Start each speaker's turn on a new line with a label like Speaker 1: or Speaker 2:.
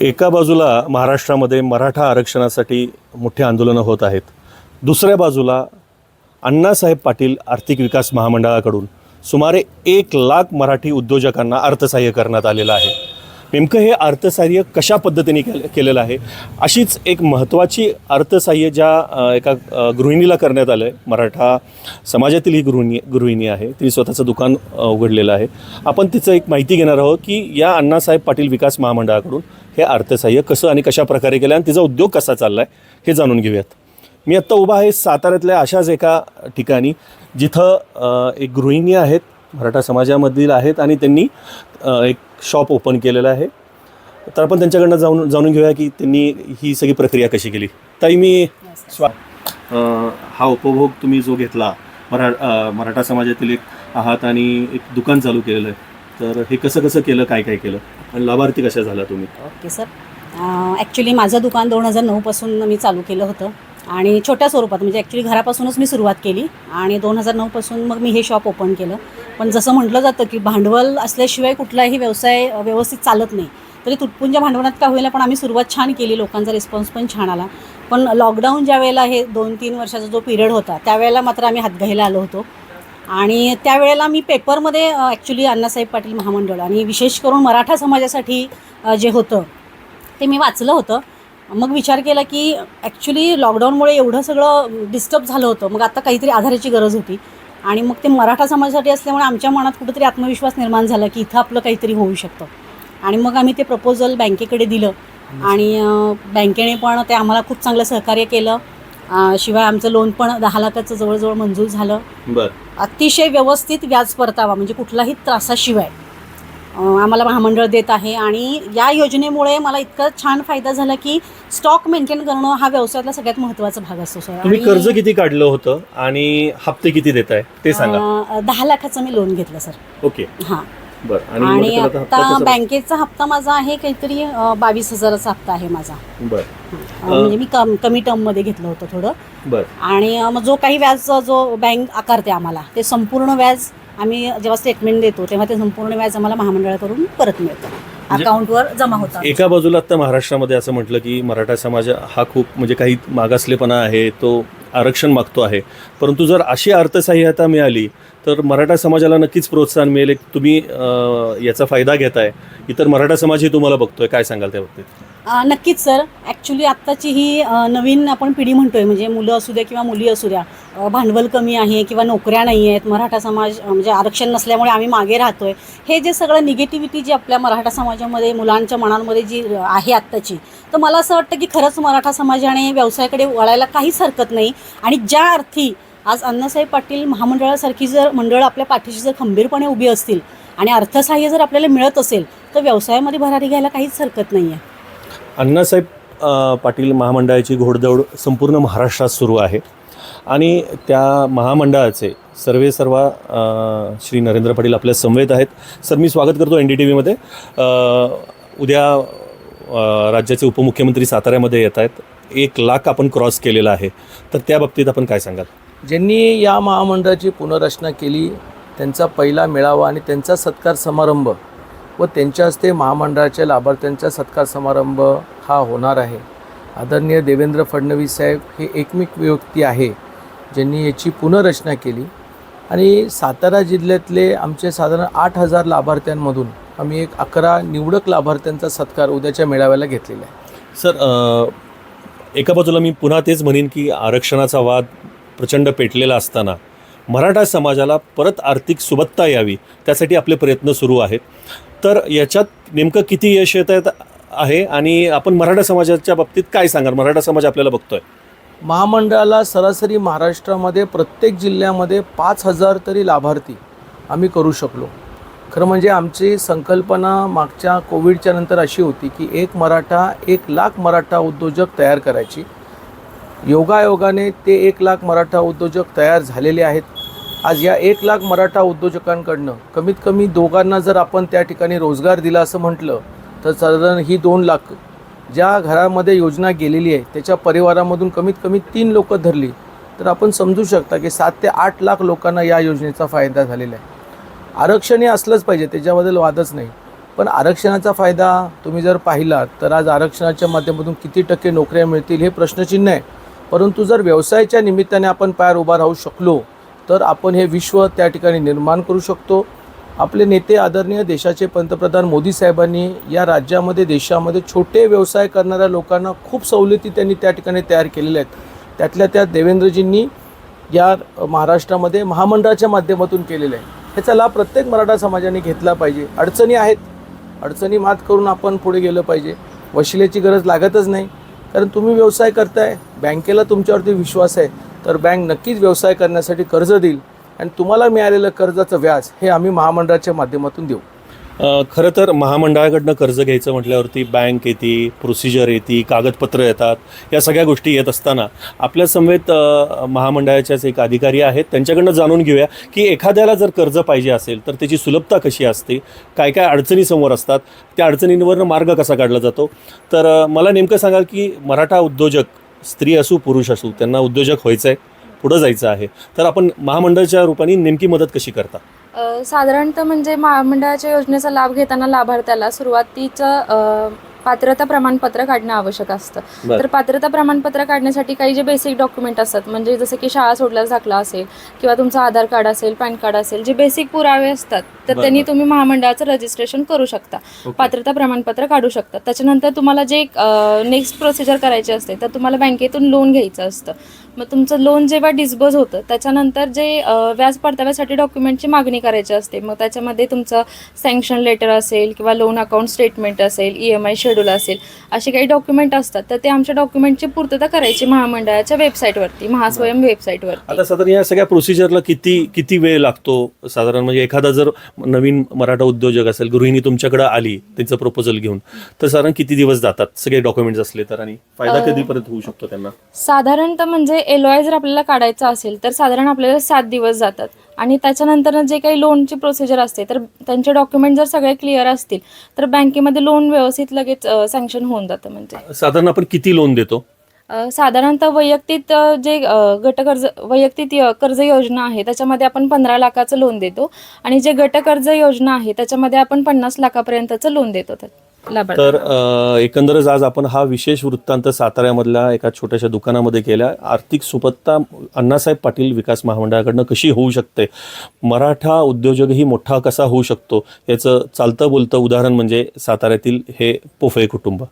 Speaker 1: एका बाजूला महाराष्ट्रामध्ये मराठा आरक्षणासाठी मोठी आंदोलनं होत आहेत. दुसऱ्या बाजूला अण्णासाहेब पाटील आर्थिक विकास महामंडळाकडून सुमारे एक लाख मराठी उद्योजकांना अर्थसहाय्य करण्यात आलेलं आहे. नेमकं हे अर्थसाह्य कशा पद्धतीने केलं केलेलं आहे? अशीच एक महत्त्वाची अर्थसहाय्य ज्या एका गृहिणीला करण्यात आलं आहे मराठा समाजातील ही गृहिणी गृहिणी आहे तिने स्वतःचं दुकान उघडलेलं आहे. आपण तिचं एक माहिती घेणार आहोत की या अण्णासाहेब पाटील विकास महामंडळाकडून हे अर्थसहाय्य कसं आणि कशा प्रकारे केलं आणि तिचा उद्योग कसा चालला आहे हे जाणून घेऊयात. मी आत्ता उभा आहे साताऱ्यातल्या अशाच एका ठिकाणी जिथं एक गृहिणी आहेत मराठा समाजामधील आहेत आणि त्यांनी एक शॉप ओपन केलेलं आहे. तर आपण त्यांच्याकडनं जाऊन जाणून घेऊया की त्यांनी ही सगळी प्रक्रिया कशी केली. ताई मी स्वा हा उपभोग तुम्ही जो घेतला मरा मराठा समाजातील एक आहात आणि एक दुकान चालू केलेलं आहे. तर हे कसं कसं केलं काय काय केलं? आणि लाभार्थी कशा झाला तुम्ही?
Speaker 2: Okay sir. ॲक्च्युली माझं दुकान दोन हजार नऊपासून मी चालू केलं होतं. आणि छोट्या स्वरूपात म्हणजे ॲक्च्युली घरापासूनच मी सुरुवात केली आणि दोन हजार नऊपासून मग मी हे शॉप ओपन केलं. पण जसं म्हटलं जातं की भांडवल असल्याशिवाय कुठलाही व्यवसाय व्यवस्थित चालत नाही. तरी तुटपुंज भांडवलात का होईना पण आम्ही सुरुवात छान केली लोकांचा रिस्पॉन्स पण छान आला. पण लॉकडाऊन ज्या वेळेला हे दोन तीन वर्षाचा जो पिरियड होता त्यावेळेला मात्र आम्ही हातघाईला आलो होतो. आणि त्यावेळेला मी पेपरमध्ये ॲक्च्युली अण्णासाहेब पाटील महामंडळ आणि विशेष करून मराठा समाजासाठी जे होतं ते मी वाचलं होतं. मग विचार केला की ॲक्च्युली लॉकडाऊनमुळे एवढं सगळं डिस्टर्ब झालं होतं. मग आता काहीतरी आधाराची गरज होती. आणि मग ते मराठा समाजासाठी असल्यामुळे आमच्या मनात कुठेतरी आत्मविश्वास निर्माण झाला की इथं आपलं काहीतरी होऊ शकतं. आणि मग आम्ही ते प्रपोजल बँकेकडे दिलं. आणि बँकेने पण ते आम्हाला खूप चांगलं सहकार्य केलं. शिवाय आमचं लोन पण दहा लाखाचं जवळजवळ मंजूर झालं.
Speaker 1: बरं.
Speaker 2: अतिशय व्यवस्थित व्याज परतावा म्हणजे कुठलाही त्रासाशिवाय. आम्हाला महामंडळ देत आहे. आणि या योजनेमुळे मला इतका छान फायदा झाला की स्टॉक मेंटेन करणं हा व्यवसायातला सगळ्यात महत्त्वाचा भाग असतो सर
Speaker 1: तुम्ही कर्ज किती काढलं होतं आणि हप्ते किती देत आहे ते सांगा.
Speaker 2: अं, दहा लाखाचं मी लोन घेतलं सर
Speaker 1: ओके.
Speaker 2: हां.
Speaker 1: बरं.
Speaker 2: आणि
Speaker 1: आता
Speaker 2: बँकेचा हप्ता माझा आहे काहीतरी अं, बावीस हजाराचा हप्ता आहे माझा.
Speaker 1: बरं.
Speaker 2: अं, म्हणजे मी कम कमी टर्ममध्ये घेतलं होतं थोडं.
Speaker 1: बरं.
Speaker 2: आणि अं, मग जो काही व्याज जो बँक आकारते आम्हाला ते संपूर्ण व्याज आम्ही जेव्हा स्टेटमेंट देतो तेव्हा ते संपूर्ण व्याज आम्हाला महामंडळाकडून परत मिळतं.
Speaker 1: म्हणजे
Speaker 2: अकाउंटवर जमा होतं.
Speaker 1: एका बाजूला आता महाराष्ट्रामध्ये असं म्हटलं की मराठा समाज हा खूप म्हणजे काही मागासलेपणा आहे तो आरक्षण मागतो आहे. परंतु जर अशी अर्थसहाय्यता मिळाली तर मराठा समाजाला नक्कीच प्रोत्साहन मिळेल. एक तुम्ही याचा फायदा घेताय. इतर मराठा समाजही तुम्हाला बघतोय. काय सांगाल त्या बाबतीत?
Speaker 2: नक्कीच सर. ॲक्च्युली आत्ताची ही नवीन आपण पिढी म्हणतोय म्हणजे मुलं असू द्या किंवा मुली असू द्या भांडवल कमी आहे किंवा नोकऱ्या नाही आहेत मराठा समाज म्हणजे आरक्षण नसल्यामुळे आम्ही मागे राहतोय. हे जे सगळं निगेटिव्हिटी जी आपल्या मराठा समाजामध्ये मुलांच्या मनांमध्ये जी आहे आत्ताची तर मला असं वाटतं की खरंच मराठा समाजाने व्यवसायाकडे वळायला काहीच हरकत नाही. आणि ज्या अर्थी आज अण्णासाहेब पाटील महामंडळासारखी जर मंडळ आपल्या पाठीशी जर खंबीरपणे उभी असतील आणि अर्थसहाय्य जर आपल्याला मिळत असेल तर व्यवसायामध्ये भरारी घ्यायला काहीच हरकत नाही आहे
Speaker 1: अण्णासाहेब पाटील महामंडळाची घोडदौड संपूर्ण महाराष्ट्रात सुरू आहे. आणि त्या महामंडळाचे सर्वे सर्व श्री नरेंद्र पाटील आपल्या समवेत आहेत. सर मी स्वागत करतो एन डी टी व्हीमध्ये उद्या राज्याचे उपमुख्यमंत्री साताऱ्यामध्ये येत आहेत. एक लाख आपण क्रॉस केलेला आहे. तर त्या बाबतीत आपण काय सांगाल?
Speaker 3: ज्यांनी या महामंडळाची पुनर्रचना केली त्यांचा पहिला मेळावा आणि त्यांचा सत्कार समारंभ व त्यांच्या हस्ते महामंडळाच्या लाभार्थ्यांचा सत्कार समारंभ हा होणार आहे. आदरणीय देवेंद्र फडणवीस साहेब हे एकमेक व्यक्ती आहे ज्यांनी याची पुनर्रचना केली. आणि सातारा जिल्ह्यातले आमचे साधारण आठ हजार लाभार्थ्यांमधून आम्ही एक अकरा निवडक लाभार्थ्यांचा सत्कार उद्याच्या मेळाव्याला घेतलेला आहे.
Speaker 1: सर एका बाजूला मी पुन्हा तेच म्हणेन की आरक्षणाचा वाद प्रचंड पेटलेला असताना मराठा समाजाला परत आर्थिक सुबत्ता यावी त्यासाठी आपले प्रयत्न सुरू आहेत. तर याच्यात नेमकं किती यश येत आहेत आहे आणि आपण मराठा समाजाच्या बाबतीत काय सांगाल? मराठा समाज आपल्याला बघतोय.
Speaker 3: महामंडळाला सरासरी महाराष्ट्रामध्ये प्रत्येक जिल्ह्यामध्ये पाच हजार तरी लाभार्थी आम्ही करू शकलो. खरं म्हणजे आमची संकल्पना मागच्या कोविडच्या नंतर अशी होती की एक मराठा एक लाख मराठा उद्योजक तयार करायची. योगायोगाने ते एक लाख मराठा उद्योजक तयार झालेले आहेत. आज या एक लाख मराठा उद्योजकांकडनं कमीत कमी दोघांना जर आपण त्या ठिकाणी रोजगार दिला असं म्हटलं तर साधारण ही दोन लाख ज्या घरामध्ये योजना गेलेली आहे त्याच्या परिवारामधून कमीत कमी तीन लोकं धरली तर आपण समजू शकता की सात ते आठ लाख लोकांना या योजनेचा फायदा झालेला आहे. आरक्षण हे असलंच पाहिजे त्याच्याबद्दल वादच नाही. पण आरक्षणाचा फायदा तुम्ही जर पाहिलात तर आज आरक्षणाच्या माध्यमातून किती टक्के नोकऱ्या मिळतील हे प्रश्नचिन्ह आहे. परंतु जर व्यवसायाच्या निमित्ताने आपण पायावर उभा राहू शकलो तर आपण हे विश्व त्या ठिकाणी निर्माण करू शकतो. आपले नेते आदरणीय देशाचे पंतप्रधान मोदी साहेबांनी या राज्यामध्ये देशामध्ये छोटे व्यवसाय करणाऱ्या लोकांना खूप सवलती त्यांनी त्या ठिकाणी तयार केलेल्या आहेत. त्यातल्या त्यात देवेंद्रजींनी या महाराष्ट्रामध्ये महामंडळाच्या माध्यमातून केलेलं आहे. ह्याचा लाभ प्रत्येक मराठा समाजाने घेतला पाहिजे. अडचणी आहेत. अडचणी मात करून आपण पुढे गेलं पाहिजे. वशिलेची गरज लागतच नाही. कारण तुम्ही व्यवसाय करताय. बँकेला तुमच्यावरती विश्वास आहे. तर बँक नक्कीच व्यवसाय करण्यासाठी कर्ज देईल. आणि तुम्हाला मिळालेलं कर्जाचं व्याज हे आम्ही महामंडळाच्या माध्यमातून देऊ.
Speaker 1: खरं तर महामंडळाकडनं कर्ज घ्यायचं म्हटल्यावरती बँक येते प्रोसिजर येते कागदपत्र येतात या सगळ्या गोष्टी येत असताना आपल्या समवेत महामंडळाच्याच एक अधिकारी आहेत त्यांच्याकडनं जाणून घेऊया की एखाद्याला जर कर्ज पाहिजे असेल तर त्याची सुलभता कशी असते काय काय अडचणी समोर असतात त्या अडचणींवरनं मार्ग कसा काढला जातो? तर मला नेमकं सांगाल की मराठा उद्योजक स्त्री असू पुरुष असू त्यांना उद्योजक व्हायचं आहे पुढं जायचं आहे. तर आपण महामंडळाच्या रूपाने नेमकी मदत कशी करता?
Speaker 4: साधारणतः म्हणजे महामंडळाच्या योजनेचा लाभ घेताना लाभार्थ्याला सुरुवातीचं पात्रता प्रमाणपत्र काढणं आवश्यक असतं
Speaker 1: बरं.
Speaker 4: तर पात्रता प्रमाणपत्र काढण्यासाठी काही जे बेसिक डॉक्युमेंट असतात म्हणजे जसं की शाळा सोडल्यास दाखला असेल किंवा तुमचं आधार कार्ड असेल पॅन कार्ड असेल जे बेसिक पुरावे असतात तर
Speaker 1: बरं,
Speaker 4: त्यांनी
Speaker 1: बरं.
Speaker 4: तुम्ही महामंडळाचं रजिस्ट्रेशन करू शकता
Speaker 1: ओके.
Speaker 4: पात्रता प्रमाणपत्र काढू शकता त्याच्यानंतर तुम्हाला जे नेक्स्ट प्रोसिजर करायची असते तर तुम्हाला बँकेतून लोन घ्यायचं असतं मग तुमचं लोन जेव्हा डिस्बर्स होतं त्याच्यानंतर जे अ, व्याज परताव्यासाठी डॉक्युमेंटची मागणी करायची असते मग त्याच्यामध्ये तुमचं सँक्शन लेटर असेल किंवा लोन अकाउंट स्टेटमेंट असेल ई एम आय शेड्यूल असेल असे काही डॉक्युमेंट असतात तर ते आमच्या डॉक्युमेंटची पूर्तता करायची महामंडळाच्या वेबसाईटवरती महास्वयं वेबसाईटवरती
Speaker 1: आता साधारण या सगळ्या प्रोसिजरला किती किती वेळ लागतो? साधारण म्हणजे एखादा जर नवीन मराठा उद्योजक असेल गृहिणी तुमच्याकडे आली त्यांचं प्रपोजल घेऊन तर साधारण किती दिवस जातात सगळे डॉक्युमेंट्स असले तर? आणि फायदा कधीपर्यंत होऊ शकतो त्यांना?
Speaker 4: साधारणतः म्हणजे एल आय जर आपल्याला काढायचं असेल तर साधारण आपल्याला सात दिवस जातात. आणि त्याच्यानंतर जे काही लोनची प्रोसिजर असते तर त्यांचे डॉक्युमेंट जर सगळे क्लिअर असतील तर बँकेमध्ये लोन व्यवस्थित लगेच सँक्शन होऊन जातं म्हणजे.
Speaker 1: साधारण आपण किती लोन देतो?
Speaker 4: साधारणतः वैयक्तिक जे गटकर्ज वैयक्तिक कर्ज योजना आहे त्याच्यामध्ये आपण पंधरा लाखाचं लोन देतो. आणि जे गटकर्ज योजना आहे त्याच्यामध्ये आपण पन्नास लाखापर्यंतचं लोन देतो
Speaker 1: तर अ, एकंदरच आज आपण हा विशेष वृत्तांत साताऱ्यामधल्या एका छोट्याशा दुकानामध्ये केला. आर्थिक सुपत्ता अण्णासाहेब पाटील विकास महामंडळाकडनं कशी होऊ शकते? मराठा उद्योजकही मोठा कसा होऊ शकतो? याचं चालतं बोलतं उदाहरण म्हणजे साताऱ्यातील हे पोफळे कुटुंब.